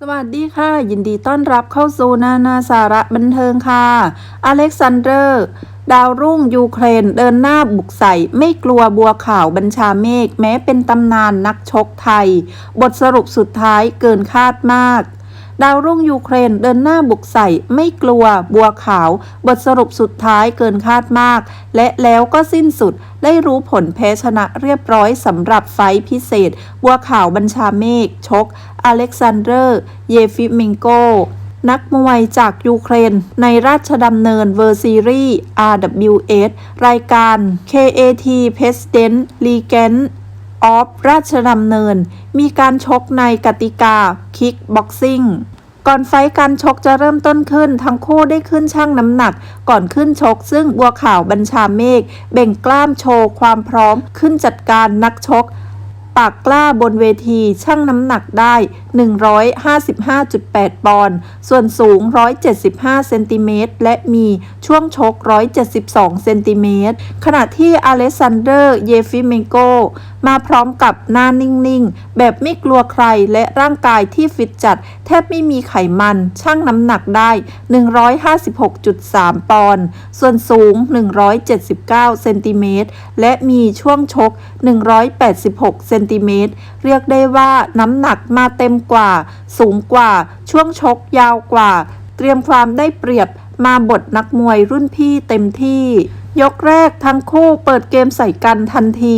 สวัสดีค่ะ ยินดีต้อนรับเข้าสู่นานาสาระบันเทิงค่ะ อเล็กซานเดอร์ ดาวรุ่งยูเครนเดินหน้าบุกใส่ไม่กลัวบัวขาวบัญชาเมฆแม้เป็นตำนานนักชกไทย บทสรุปสุดท้ายเกินคาดมาก ดาวรุ่งยูเครนเดินหน้าบุกใส่ไม่กลัวบัวขาว บทสรุปสุดท้ายเกินคาดมาก และแล้วก็สิ้นสุดได้รู้ผลแพ้ชนะเรียบร้อยสำหรับไฟพิเศษ บัวขาวบัญชาเมฆชก อเล็กซานเดอร์ เยฟิมิงโกนักมวยจากยูเครน ในราชดำเนินเวอร์ซีรีส์ RWS รายการ KAT President ออฟราชดำเนิน มีการชกในกติกา คิกบ็อกซิ่งก่อนไฟการชกจะเริ่มต้นขึ้น ทั้งคู่ได้ขึ้นชั่งน้ำหนัก ก่อนขึ้นชก ซึ่งบัวขาวบัญชาเมฆเบ่งกล้ามโชว์ความพร้อม ขึ้นจัดการนักชก ปากกล้าบนเวทีชั่งน้ำหนักได้ 155.8 ปอนด์ ส่วนสูง 175 เซนติเมตร และมีช่วงชก 172 เซนติเมตร ขณะที่อเลสซานเดอร์ เยฟิเมโก มาพร้อมกับหน้านิ่ง ๆ แบบไม่กลัวใครและร่างกายที่ฟิตจัด แทบไม่มีไขมัน ชั่งน้ำหนักได้ 156.3 ปอนด์ ส่วนสูง 179 เซนติเมตร และมีช่วงชก 186 เซนติเมตร เรียกได้ว่าน้ำหนักมาเต็มกว่า สูงกว่า ช่วงชกยาวกว่า เตรียมความได้เปรียบมาบทนักมวยรุ่นพี่เต็มที่ ยกแรกทั้งคู่เปิดเกมใส่กันทันที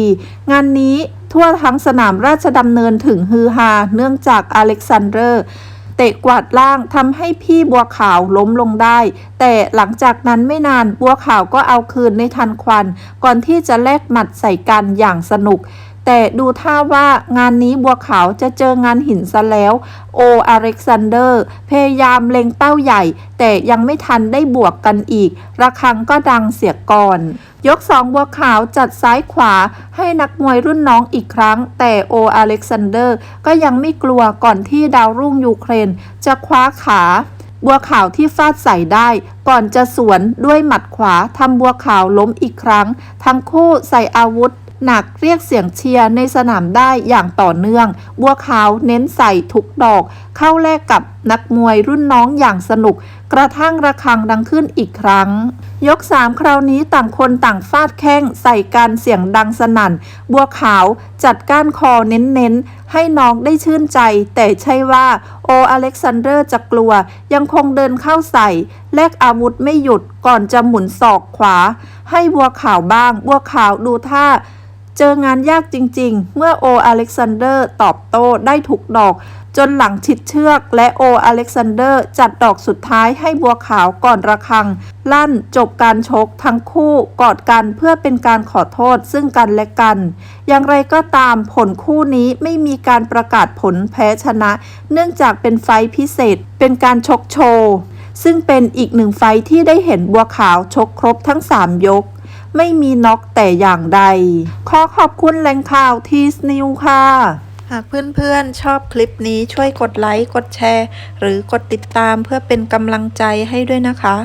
งานนี้ทั่วทั้งสนามราชดำเนินถึงฮือฮาเนื่องจากอเล็กซานเดอร์เตะกวาดล่างทำให้พี่บัวขาวล้มลงได้ แต่หลังจากนั้นไม่นานบัวขาวก็เอาคืนในทันควัน ก่อนที่จะแลกหมัดใส่กันอย่างสนุก แต่ดูท่าว่างานนี้บัวขาวจะเจองานหินซะแล้ว โออเล็กซานเดอร์ พยายามเล็งเป้าใหญ่ แต่ยังไม่ทันได้บวกกันอีก ระฆังก็ดังเสียก่อน ยกสองบัวขาวจัดซ้ายขวาให้นักมวยรุ่นน้องอีกครั้ง แต่โออเล็กซานเดอร์ ก็ยังไม่กลัวก่อนที่ดาวรุ่งยูเครน จะคว้าขาบัวขาวที่ฟาดใส่ได้ ก่อนจะสวนด้วยหมัดขวาทำบัวขาวล้มอีกครั้ง ทั้งคู่ใส่อาวุธ หนักเรียกเสียงเชียร์ในสนามได้อย่างต่อเนื่อง บัวขาวเน้นใส่ทุกดอก เข้าแลกกับนักมวยรุ่นน้องอย่างสนุก กระทั่งระฆังดังขึ้นอีกครั้ง ยกสามคราวนี้ต่างคนต่างฟาดแข้งใส่การเสียงดังสนั่น บัวขาวจัดก้านคอเน้นๆ ให้น้องได้ชื่นใจ แต่ใช่ว่าโออเล็กซานเดอร์จะกลัว ยังคงเดินเข้าใส่ แลกอาวุธไม่หยุดก่อนจะหมุนศอกขวา ให้บัวขาวบ้าง บัวขาวดูท่า เจองานยากจริงๆ เมื่อโออเล็กซานเดอร์ตอบโต้ได้ถูกดอก จนหลังชิดเชือก และโออเล็กซานเดอร์จัดดอกสุดท้ายให้บัวขาวก่อนระฆัง ลั่นจบการชกทั้งคู่กอดกันเพื่อเป็นการขอโทษซึ่งกันและกัน อย่างไรก็ตามผลคู่นี้ไม่มีการประกาศผลแพ้ชนะ เนื่องจากเป็นไฟพิเศษ เป็นการชกโชว์ซึ่งเป็นอีกหนึ่งไฟท์ที่ได้เห็นบัวขาวชกครบทั้ง 3 ยก ไม่มีน็อกแต่อย่างใด ขอขอบคุณแหล่งข่าวทีสนิวค่ะ หากเพื่อนๆ ชอบคลิปนี้ช่วยกดไลค์ กดแชร์ หรือกดติดตามเพื่อเป็นกำลังใจให้ด้วยนะคะ